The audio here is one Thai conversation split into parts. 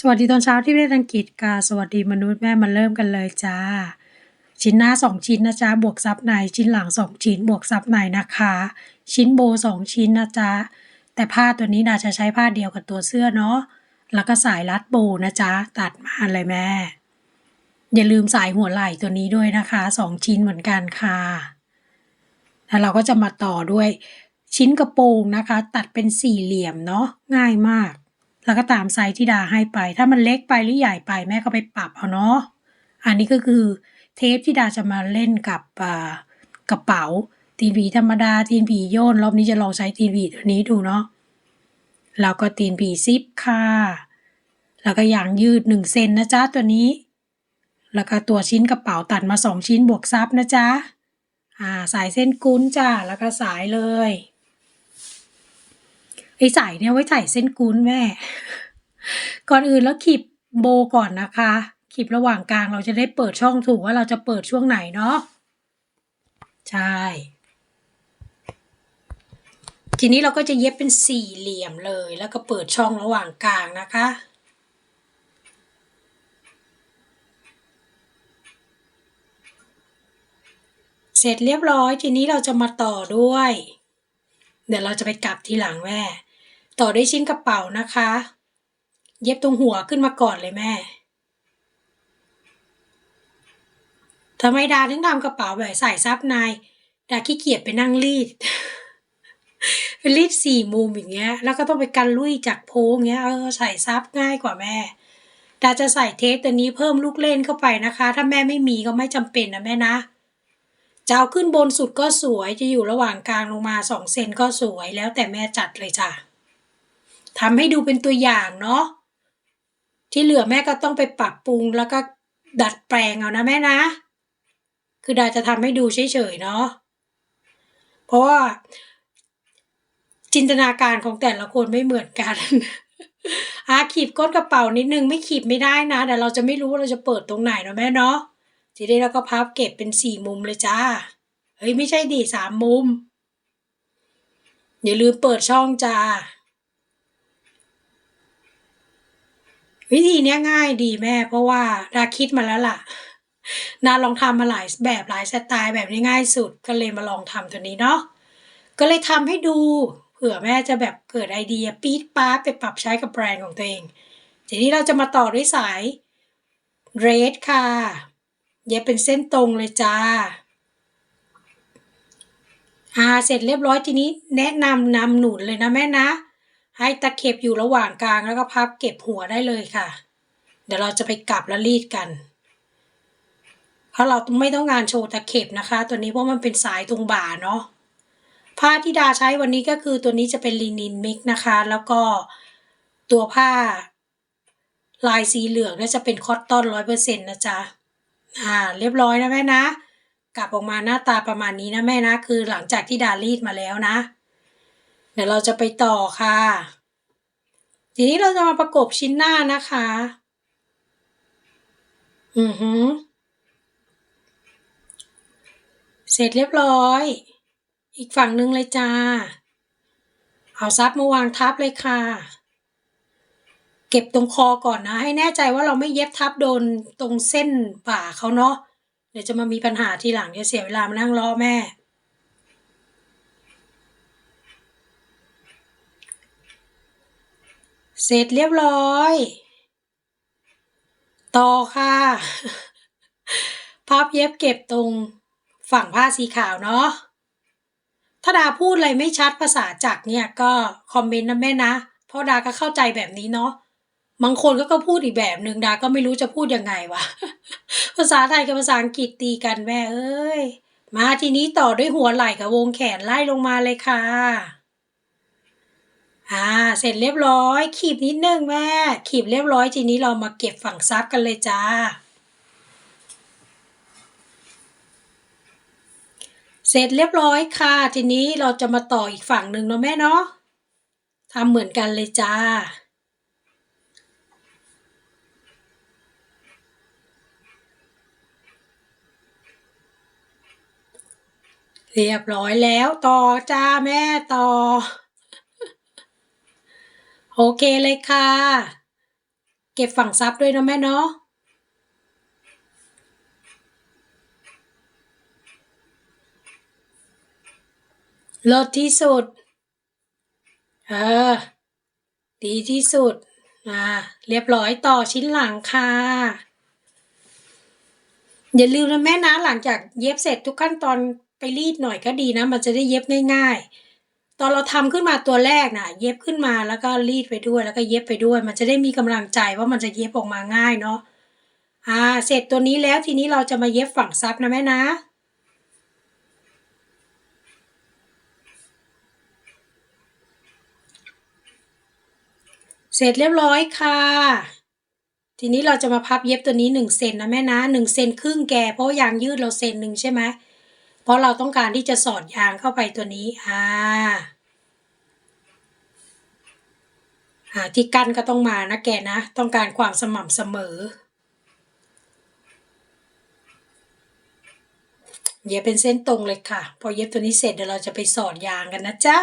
สวัสดีตอนเช้าที่ประเทศอังกฤษค่ะสวัสดีมนุษย์แม่มาเริ่มกันเลยจ้า ชิ้นหน้า 2 ชิ้นนะจ๊ะบวกซับในชิ้นหลัง 2 ชิ้นบวกซับในนะคะ ชิ้นโบ 2 ชิ้นนะจ๊ะแต่ผ้าตัวนี้ดาจะใช้ผ้าเดียวกับตัวเสื้อเนาะแล้วก็สายรัดโบนะจ๊ะตัดมาเลยแม่ อย่าลืมสายหัวไหล่ตัวนี้ด้วยนะคะ 2 ชิ้นเหมือนกันค่ะแล้วเราก็จะมาต่อด้วยชิ้นกระโปรงนะคะ ตัดเป็นสี่เหลี่ยมเนาะง่ายมาก แล้วก็ตามไซส์ที่ดาให้ไป ถ้ามันเล็กไปหรือใหญ่ไปแม่ก็ไปปรับเอาเนาะ อันนี้ก็คือเทปที่ดาจะมาเล่นกับกระเป๋าตีนผีธรรมดาตีนผีโยนรอบนี้จะลองใช้ตีนผีตัวนี้ดูเนาะ แล้วก็ตีนผีซิปค่ะ แล้วก็ยางยืดหนึ่งเซนนะจ๊ะตัวนี้ แล้วก็ตัวชิ้นกระเป๋าตัดมาสองชิ้นบวกซับนะจ๊ะ อ่าสายเส้นกุ้นจ้าแล้วก็สายเลย ไอ้สายเนี่ยไว้ใส่เส้นกุ้นแม่ ก่อนอื่นแล้วขีบโบก่อนนะคะ ขีบระหว่างกลางเราจะได้เปิดช่องถูกว่าเราจะเปิดช่วงไหนเนาะใช่ ทีนี้เราก็จะเย็บเป็นสี่เหลี่ยมเลย แล้วก็เปิดช่องระหว่างกลางนะคะเสร็จเรียบร้อยทีนี้เราจะมาต่อด้วย เดี๋ยวเราจะไปกลับทีหลังแม่ ต่อด้วยชิ้นกระเป๋านะคะ เย็บตรงหัวขึ้นมาก่อนเลยแม่ทำไมดาถึงทำกระเป๋าแบบใส่ซับในดาขี้เกียจไปนั่งรีดเป็นรีดสี่มุมอย่างเงี้ย แล้วก็ต้องไปกันลุยจากโพงเงี้ย เออใส่ซับง่ายกว่าแม่ ดาจะใส่เทปตัวนี้เพิ่มลูกเล่นเข้าไปนะคะ ถ้าแม่ไม่มีก็ไม่จำเป็นนะแม่นะ จะเอาขึ้นบนสุดก็สวย จะอยู่ระหว่างกลางลงมาสองเซนก็สวย แล้วแต่แม่จัดเลยจ้ะ ทำให้ดูเป็นตัวอย่างเนาะที่เหลือแม่ก็ต้องไปปรับปรุงแล้วก็ดัดแปลงเอานะแม่นะ คือดาจะทำให้ดูเฉยๆเนาะเพราะว่าจินตนาการของแต่ละคนไม่เหมือนกัน อาขีบก้นกระเป๋านิดนึงไม่ขีบไม่ได้นะแต่เราจะไม่รู้ว่าเราจะเปิดตรงไหนเนาะแม่เนาะทีนี้เราก็พับเก็บเป็นสี่มุมเลยจ้า เฮ้ยไม่ใช่ดิสามมุม อย่าลืมเปิดช่องจ้า วิธีนี้ง่ายดีแม่ เพราะว่าดาคิดมาแล้วล่ะนาลองทำมาหลายแบบหลายสไตล์แบบนี้ง่ายสุดก็เลยมาลองทำตัวนี้เนาะก็เลยทำให้ดูเผื่อแม่จะแบบเกิดไอเดียปี๊ดป๊าดไปปรับใช้กับแบรนด์ของตัวเองทีนี้เราจะมาต่อด้วยสายเรดค่ะ เย็บเป็นเส้นตรงเลยจ้าอ่าเสร็จเรียบร้อยทีนี้แนะนำนำหนุนเลยนะแม่นะ ให้ตะเข็บอยู่ระหว่างกลางแล้วก็พับเก็บหัวได้เลยค่ะ เดี๋ยวเราจะไปกลับแล้วรีดกัน เพราะเราไม่ต้องงานโชว์ตะเข็บนะคะ ตัวนี้เพราะมันเป็นสายตรงบ่าเนาะผ้าที่ดาใช้วันนี้ก็คือตัวนี้จะเป็นลินินมิกนะคะ แล้วก็ตัวผ้าลายสีเหลืองน่าจะเป็นคอตตอนร้อยเปอร์เซ็นต์นะจ๊ะ อ่า เรียบร้อยนะแม่นะ กลับออกมาหน้าตาประมาณนี้นะแม่นะ คือหลังจากที่ดารีดมาแล้วนะ เดี๋ยวเราจะไปต่อค่ะ ทีนี้เราจะมาประกบชิ้นหน้านะคะ อือหือ เสร็จเรียบร้อย อีกฝั่งหนึ่งเลยจ้า เอาซับมาวางทับเลยค่ะ เก็บตรงคอก่อนนะ ให้แน่ใจว่าเราไม่เย็บทับโดนตรงเส้นบ่าเขาเนาะ เดี๋ยวจะมามีปัญหาทีหลังจะเสียเวลามานั่งรอแม่ เสร็จเรียบร้อย ต่อค่ะ พับเย็บเก็บตรงฝั่งผ้าสีขาวเนาะ ถ้าดาพูดอะไรไม่ชัดภาษาจักเนี่ยก็คอมเมนต์นะแม่นะ เพราะดาก็เข้าใจแบบนี้เนาะ บางคนก็ก็พูดอีกแบบหนึ่งดาก็ไม่รู้จะพูดยังไงวะ ภาษาไทยกับภาษาอังกฤษตีกันแม่เอ้ย มาทีนี้ต่อด้วยหัวไหล่กับวงแขนไล่ลงมาเลยค่ะ อ่า เสร็จเรียบร้อย ขีบนิดนึงแม่ ขีบเรียบร้อยทีนี้เรามาเก็บฝั่งซับกันเลยจ้า เสร็จเรียบร้อยค่ะ ทีนี้เราจะมาต่ออีกฝั่งหนึ่งเนาะแม่เนาะทำเหมือนกันเลยจ้าเรียบร้อยแล้วต่อจ้าแม่ต่อ โอเคเลยค่ะ เก็บฝั่งซับด้วยนะแม่เนาะลิศที่สุด เออ ดีที่สุด อ่า เรียบร้อยต่อชิ้นหลังค่ะ อย่าลืมนะแม่นะหลังจากเย็บเสร็จทุกขั้นตอนไปรีดหน่อยก็ดีนะ มันจะได้เย็บง่ายๆ ตอนเราทำขึ้นมาตัวแรกนะเย็บขึ้นมาแล้วก็รีดไปด้วยแล้วก็เย็บไปด้วย มันจะได้มีกำลังใจว่ามันจะเย็บออกมาง่ายเนาะอ่า เสร็จตัวนี้แล้วทีนี้เราจะมาเย็บฝั่งซับนะแม่นะเสร็จเรียบร้อยค่ะ ทีนี้เราจะมาพับเย็บตัวนี้หนึ่งเซนนะแม่นะหนึ่งเซนครึ่งแกเพราะยางยืดเราเซนหนึ่งใช่ไหม เพราะเราต้องการที่จะสอดยางเข้าไปตัวนี้อ่าอ่าที่กั้นก็ต้องมานะแกนะ ต้องการความสม่ำเสมอ เย็บเป็นเส้นตรงเลยค่ะ พอเย็บตัวนี้เสร็จเดี๋ยวเราจะไปสอดยางกันนะจ๊ะ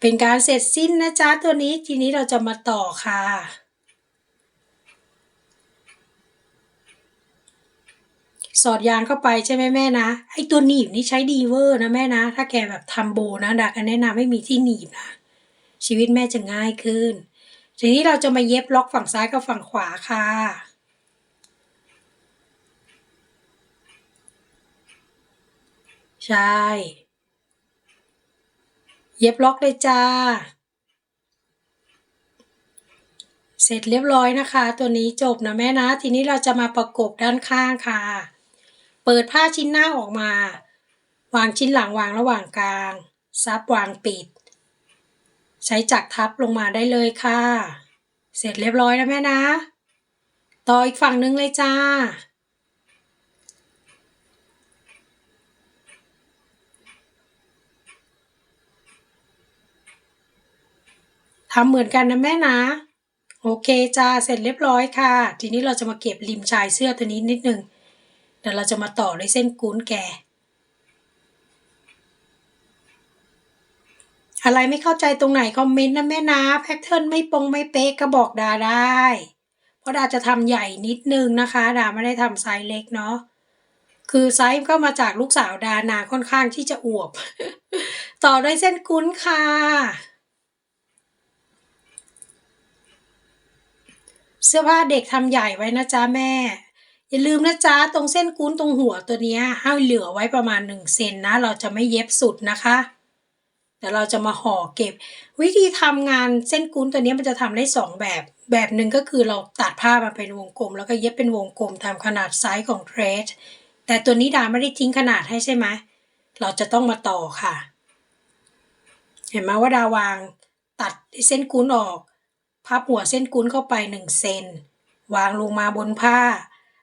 เป็นการเสร็จสิ้นนะจ๊ะตัวนี้ทีนี้เราจะมาต่อค่ะ สอดยางเข้าไปใช่ไหมแม่นะไอตัวหนีบนี่ใช้ดีเวอร์นะแม่นะ ถ้าแกแบบทำโบนะดักแนะนำไม่มีที่หนีบนะ ชีวิตแม่จะง่ายขึ้น ทีนี้เราจะมาเย็บล็อกฝั่งซ้ายกับฝั่งขวาค่ะใช่ เย็บล็อกเลยจ้า เสร็จเรียบร้อยนะคะ ตัวนี้จบนะแม่นะ ทีนี้เราจะมาประกบด้านข้างค่ะ เปิดผ้าชิ้นหน้าออกมา วางชิ้นหลังวางระหว่างกลาง ซับวางปิด ใช้จักรทับลงมาได้เลยค่ะ เสร็จเรียบร้อยแล้วแม่นะ ต่ออีกฝั่งนึงเลยจ้าทำเหมือนกันนะแม่นะ โอเคจ้าเสร็จเรียบร้อยค่ะ ทีนี้เราจะมาเก็บริมชายเสื้อตัวนี้นิดนึง เดี๋ยวเราจะมาต่อด้วยเส้นกุ้นแก่ อะไรไม่เข้าใจตรงไหนคอมเมนต์นะแม่นะแพทเทิร์นไม่ปงไม่เป๊ะก็บอกดาได้ เพราะดาจะทำใหญ่นิดนึงนะคะ ดาไม่ได้ทำไซส์เล็กเนาะคือไซส์ก็มาจากลูกสาวดานาค่อนข้างที่จะอวบ ต่อด้วยเส้นกุ้นค่ะ เสื้อผ้าเด็กทำใหญ่ไว้นะจ๊ะแม่ อย่าลืมนะจ๊ะตรงเส้นกุ้นตรงหัวตัวนี้ให้เหลือไว้ประมาณหนึ่งเซนนะ เราจะไม่เย็บสุดนะคะเดี๋ยวเราจะมาห่อเก็บ วิธีทำงานเส้นกุ้นตัวนี้มันจะทำได้สองแบบ แบบหนึ่งก็คือเราตัดผ้ามาเป็นวงกลม แล้วก็เย็บเป็นวงกลมตามขนาดไซส์ของเดรสแต่ตัวนี้ดาไม่ได้ทิ้งขนาดให้ใช่ไหมเราจะต้องมาต่อค่ะ เห็นไหมว่าดาวางตัดเส้นกุ้นออกพับหัวเส้นกุ้นเข้าไปหนึ่งเซนวางลงมาบนผ้า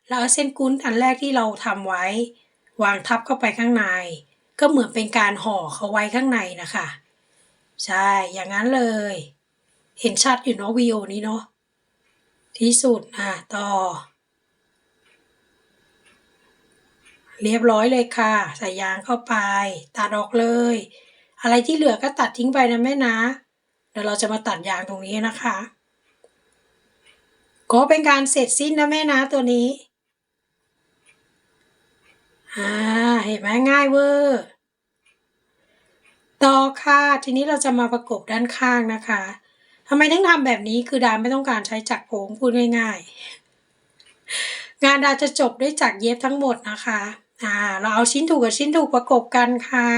แล้วเอาเส้นกุ้นอันแรกที่เราทำไว้ วางทับเข้าไปข้างใน ก็เหมือนเป็นการห่อเขาไว้ข้างในนะคะ ใช่ อย่างนั้นเลย เห็นชัดอยู่เนาะวิดีโอนี้เนาะที่สุดอะต่อ เรียบร้อยเลยค่ะ ใส่ยางเข้าไป ตัดออกเลย อะไรที่เหลือก็ตัดทิ้งไปนะแม่นะ เดี๋ยวเราจะมาตัดยางตรงนี้นะคะก็เป็นการเสร็จสิ้นนะแม่นะตัวนี้ อ่าเห็นไหมง่ายเวอร์ ต่อค่ะ ทีนี้เราจะมาประกบด้านข้างนะคะทำไมต้องทำแบบนี้คือดาไม่ต้องการใช้จักรโผงพูดง่ายๆ งานดาจะจบด้วยจักรเย็บทั้งหมดนะคะ อ่า เราเอาชิ้นถูกกับชิ้นถูกประกบกันค่ะ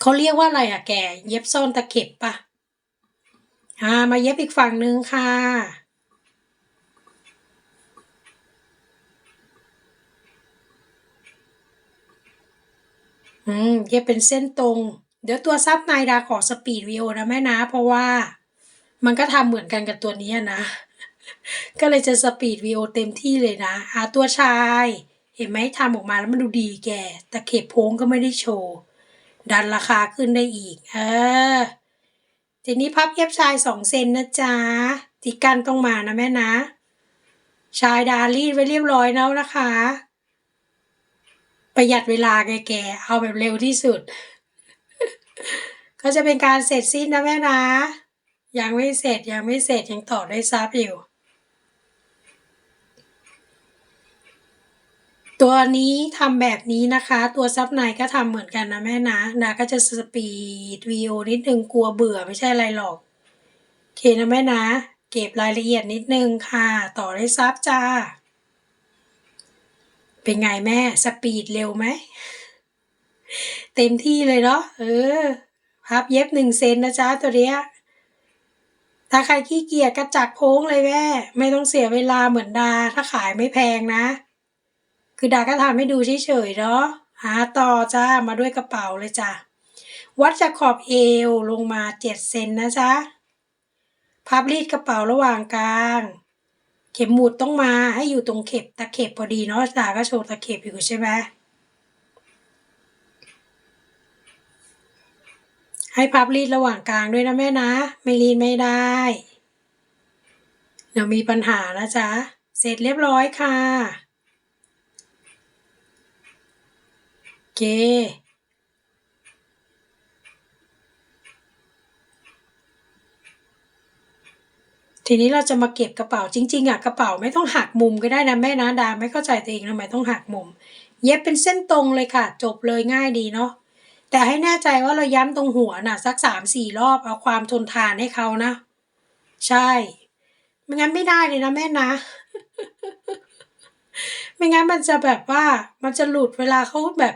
เขาเรียกว่าอะไรอะแก เย็บซ่อนตะเข็บปะอ่า มาเย็บอีกฝั่งนึงค่ะ อืมเย็บเป็นเส้นตรง เดี๋ยวตัวซับในดาขอสปีดวีโอนะแม่นะ เพราะว่ามันก็ทำเหมือนกันกับตัวนี้นะ ก็เลยจะสปีดวีโอเต็มที่เลยนะหาตัวชาย เห็นไหมทำออกมาแล้วมันดูดีแก แต่เข็บโพ้งก็ไม่ได้โชว์ ดันราคาขึ้นได้อีก เออ ทีนี้พับเย็บชายสองเซนนะจ๊ะที่กันต้องมานะแม่นะ ชายดารีดไว้เรียบร้อยแล้วนะคะ ประหยัดเวลาแกๆเอาแบบเร็วที่สุด ก็จะเป็นการเสร็จสิ้นนะแม่นะ ยังไม่เสร็จยังไม่เสร็จยังต่อได้ซับอยู่ ตัวนี้ทำแบบนี้นะคะ ตัวซับในก็ทำเหมือนกันนะแม่นะดาก็จะสปีดวีโอนิดนึงกลัวเบื่อไม่ใช่อะไรหรอกโอเคนะแม่นะ เก็บรายละเอียดนิดนึงค่ะ ต่อได้ซับจ้า เป็นไงแม่ สปีดเร็วไหม เต็มที่เลยเนาะเออ พับเย็บหนึ่งเซนนะจ๊ะตัวเนี้ยถ้าใครขี้เกียจกระจักโค้งเลยแม่ ไม่ต้องเสียเวลาเหมือนดา ถ้าขายไม่แพงนะ คือดาก็ทำให้ดูเฉยๆเนาะหาต่อจ้ามาด้วยกระเป๋าเลยจ้ะวัดจากขอบเอวลงมาเจ็ดเซนนะจ๊ะพับรีดกระเป๋าระหว่างกลาง เข็มหมุดต้องมาให้อยู่ตรงเข็บตะเข็บพอดีเนาะดาก็โชว์ตะเข็บอยู่ใช่ไหมให้พับรีดระหว่างกลางด้วยนะแม่นะ ไม่รีดไม่ได้ เดี๋ยวมีปัญหานะจ๊ะ เสร็จเรียบร้อยค่ะ โอเค ทีนี้เราจะมาเก็บกระเป๋าจริงๆอะกระเป๋าไม่ต้องหักมุมก็ได้นะแม่นะดาไม่เข้าใจตัวเองทำไมต้องหักมุม เย็บเป็นเส้นตรงเลยค่ะ จบเลยง่ายดีเนาะแต่ให้แน่ใจว่าเราย้ำตรงหัวน่ะ สักสามสี่รอบเอาความทนทานให้เขานะ ใช่ไม่งั้นไม่ได้เลยนะแม่นะ ไม่งั้นมันจะแบบว่ามันจะหลุดเวลาเขาแบบ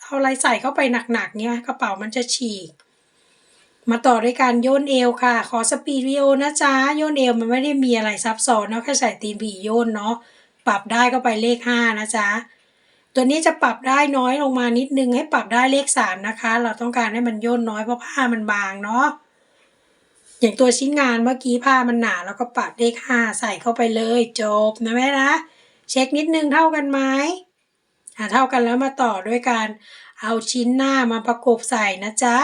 เอาอะไรใส่เข้าไปหนักๆเนี้ยกระเป๋ามันจะฉีก มาต่อด้วยการโยนเอวค่ะ ขอสปีดวิโอนะจ๊ะโยนเอวมันไม่ได้มีอะไรซับซ้อนเนาะแค่ใส่ตีนผีโยนเนาะปรับได้ก็ไปเลขห้านะจ๊ะตัวนี้จะปรับได้น้อยลงมานิดนึงให้ปรับได้เลขสามนะคะ เราต้องการให้มันย่นน้อยเพราะผ้ามันบางเนาะอย่างตัวชิ้นงานเมื่อกี้ผ้ามันหนาแล้วก็ปรับเลขห้าใส่เข้าไปเลยจบนะแม่นะเช็คนิดนึงเท่ากันไหมอ่าเท่ากันแล้วมาต่อด้วยการเอาชิ้นหน้ามาประกบใส่นะจ๊ะ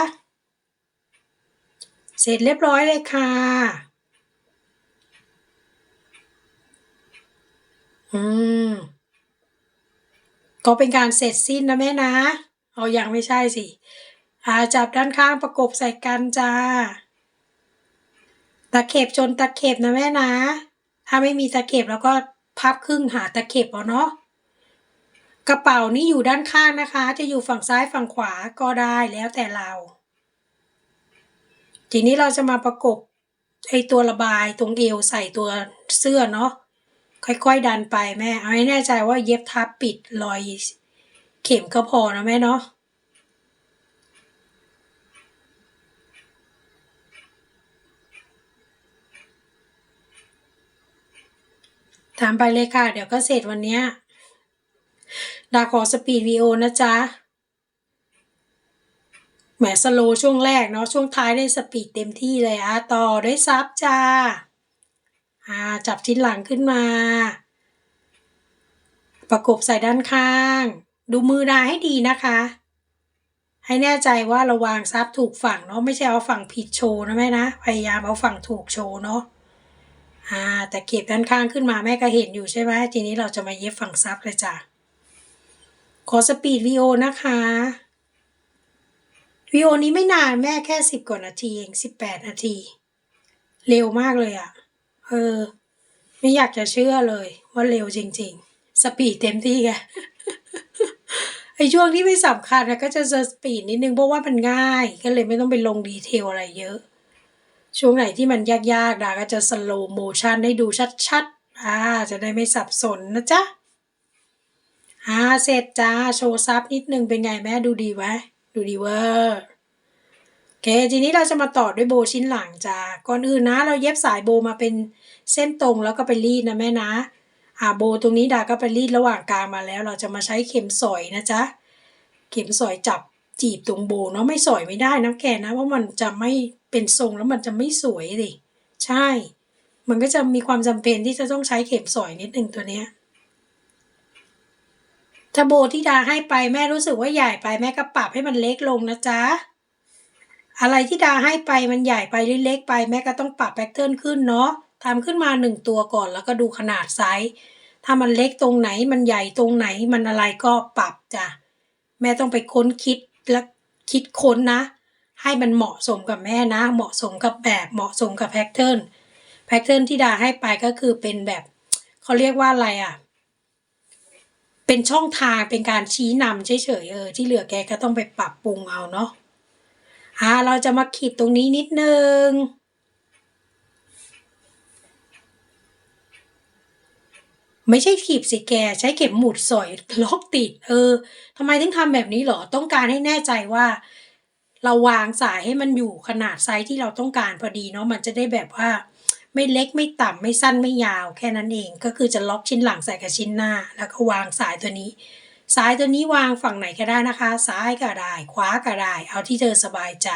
เสร็จเรียบร้อยเลยค่ะ อืม ก็เป็นการเสร็จสิ้นนะแม่นะ เอาอย่างไม่ใช่สิอาจับด้านข้างประกบใส่กันจ้า ตะเข็บจนตะเข็บนะแม่นะ ถ้าไม่มีตะเข็บแล้วก็พับครึ่งหาตะเข็บเอาเนาะกระเป๋านี้อยู่ด้านข้างนะคะ จะอยู่ฝั่งซ้ายฝั่งขวาก็ได้แล้วแต่เรา ทีนี้เราจะมาประกบไอตัวระบายตรงเอวใส่ตัวเสื้อเนาะค่อยๆดันไปแม่ เอาให้แน่ใจว่าเย็บทับปิดรอยเข็มก็พอนะแม่เนาะถามไปเลยค่ะ เดี๋ยวก็เสร็จวันนี้ดาขอสปีดวีโอนะจ๊ะ แหมสโลช่วงแรกเนาะช่วงท้ายได้สปีดเต็มที่เลยอะต่อด้วยซับจ้าอ่าจับชิ้นหลังขึ้นมา ประกบใส่ด้านข้าง ดูมือดาให้ดีนะคะ ให้แน่ใจว่าเราวางซับถูกฝั่งเนาะไม่ใช่เอาฝั่งผิดโชว์นะแม่นะพยายามเอาฝั่งถูกโชว์เนาะอ่าแต่เก็บด้านข้างขึ้นมาแม่ก็เห็นอยู่ใช่ไหมทีนี้เราจะมาเย็บฝั่งซับเลยจ้ะขอสปีดวีโอนะคะ วีโอนี้ไม่นานแม่แค่สิบกว่านาทีเองสิบแปดนาที เร็วมากเลยอะ่ะ เออ ไม่อยากจะเชื่อเลย ว่าเร็วจริง ๆ สปีดเต็มที่ไงไอช่วงที่ไม่สำคัญนะก็จะสปีดนิดนึงเพราะว่ามันง่าย ก็เลยไม่ต้องไปลงดีเทลอะไรเยอะ ช่วงไหนที่มันยากๆดาก็จะสโลโมชันให้ดูชัดๆอ่าจะได้ไม่สับสนนะจ๊ะอ่าเสร็จจ้า โชว์ซับนิดนึงเป็นไงแม่ดูดีไหม ดูดีเวอร์โอเคทีนี้เราจะมาต่อด้วยโบชิ้นหลังจ้าก่อนอื่นนะ เราเย็บสายโบมาเป็นเส้นตรงแล้วก็ไปรีดนะแม่นะอ่าโบตรงนี้ดาก็ไปรีดระหว่างกลางมาแล้ว เราจะมาใช้เข็มสอยนะจ๊ะเข็มสอยจับจีบตรงโบเนาะไม่สอยไม่ได้นะแกนะเพราะมันจะไม่เป็นทรงแล้วมันจะไม่สวยดิใช่ มันก็จะมีความจำเป็นที่จะต้องใช้เข็มสอยนิดนึงตัวเนี้ย ถ้าโบที่ดาให้ไปแม่รู้สึกว่าใหญ่ไปแม่ก็ปรับให้มันเล็กลงนะจ๊ะ อะไรที่ดาให้ไปมันใหญ่ไปหรือเล็กไปแม่ก็ต้องปรับแพทเทิร์นขึ้นเนาะทำขึ้นมาหนึ่งตัวก่อนแล้วก็ดูขนาดไซส์ ถ้ามันเล็กตรงไหนมันใหญ่ตรงไหนมันอะไรก็ปรับจ้ะ แม่ต้องไปค้นคิดและคิดค้นนะ ให้มันเหมาะสมกับแม่นะ เหมาะสมกับแบบเหมาะสมกับแพทเทิร์น แพทเทิร์นที่ดาให้ไปก็คือเป็นแบบเขาเรียกว่าอะไรอะ เป็นช่องทางเป็นการชี้นำเฉยๆเออที่เหลือแกก็ต้องไปปรับปรุงเอาเนาะอ่าเราจะมาขีดตรงนี้นิดนึงไม่ใช่ขีบสิแกใช้เข็มหมุดสอยล็อกติด เออทำไมถึงทำแบบนี้หรอ ต้องการให้แน่ใจว่า เราวางสายให้มันอยู่ขนาดไซส์ที่เราต้องการพอดีเนาะมันจะได้แบบว่า ไม่เล็กไม่ต่ำไม่สั้นไม่ยาว แค่นั้นเองก็คือจะล็อกชิ้นหลังใส่กับชิ้นหน้า แล้วก็วางสายตัวนี้ สายตัวนี้วางฝั่งไหนก็ได้นะคะ ซ้ายก็ได้ ขวาก็ได้ เอาที่เธอสบายใจ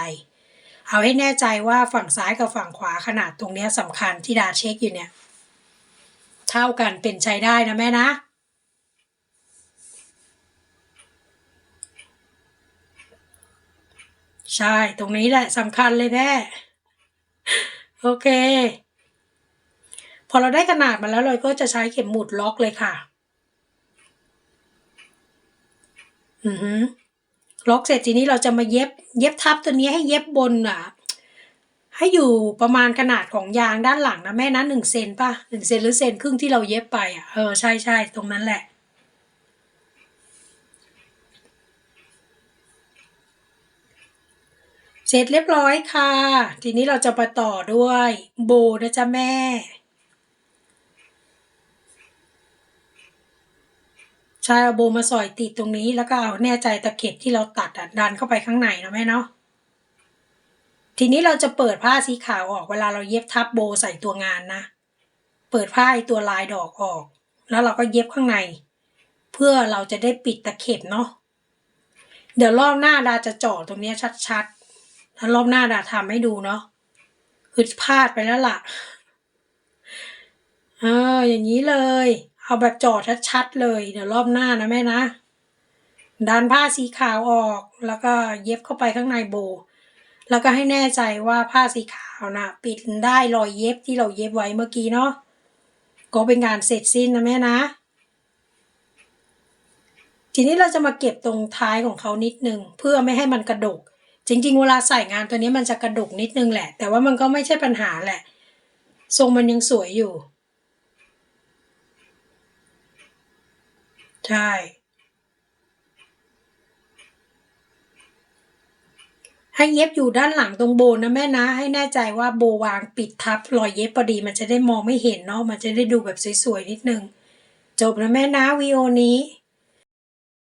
เอาให้แน่ใจว่าฝั่งซ้ายกับฝั่งขวาขนาดตรงนี้สำคัญที่ดาเช็คอยู่เนี่ยเท่ากันเป็นใช้ได้นะแม่นะใช่ ตรงนี้แหละสำคัญเลยแม่ โอเค พอเราได้ขนาดมาแล้วเราก็จะใช้เข็มหมุดล็อกเลยค่ะ อือฮึล็อกเสร็จทีนี้เราจะมาเย็บ เย็บทับตัวนี้ให้เย็บบนอะ ให้อยู่ประมาณขนาดของยางด้านหลังนะแม่นะหนึ่งเซนป่ะหนึ่งเซนหรือเซนครึ่งที่เราเย็บไปอะเออใช่ใช่ตรงนั้นแหละเสร็จเรียบร้อยค่ะ ทีนี้เราจะไปต่อด้วยโบนะจ๊ะแม่ ใช่เอาโบมาสอยติดตรงนี้แล้วก็เอาแน่ใจตะเข็บที่เราตัดอะดันเข้าไปข้างในนะแม่เนาะทีนี้เราจะเปิดผ้าสีขาวออกเวลาเราเย็บทับโบใส่ตัวงานนะ เปิดผ้าไอตัวลายดอกออก แล้วเราก็เย็บข้างใน เพื่อเราจะได้ปิดตะเข็บเนาะเดี๋ยวรอบหน้าดาจะเจาะตรงนี้ชัดๆแล้วรอบหน้าดาทำให้ดูเนาะคือพลาดไปแล้วล่ะเอออย่างนี้เลย เอาแบบจอดชัดๆเลยเดี๋ยวรอบหน้านะแม่นะดันผ้าสีขาวออกแล้วก็เย็บเข้าไปข้างในโบ แล้วก็ให้แน่ใจว่าผ้าสีขาวนะปิดได้รอยเย็บที่เราเย็บไว้เมื่อกี้เนาะก็เป็นงานเสร็จสิ้นนะแม่นะ ทีนี้เราจะมาเก็บตรงท้ายของเขานิดนึงเพื่อไม่ให้มันกระดก จริง ๆ เวลาใส่งานตัวนี้มันจะกระดกนิดนึงแหละ แต่ว่ามันก็ไม่ใช่ปัญหาแหละ ทรงมันยังสวยอยู่ ใช่ ให้เย็บอยู่ด้านหลังตรงโบนะแม่นะ ให้แน่ใจว่าโบวางปิดทับรอยเย็บพอดี มันจะได้มองไม่เห็นเนาะมันจะได้ดูแบบสวยๆนิดนึง จบนะแม่นะวีโอนี้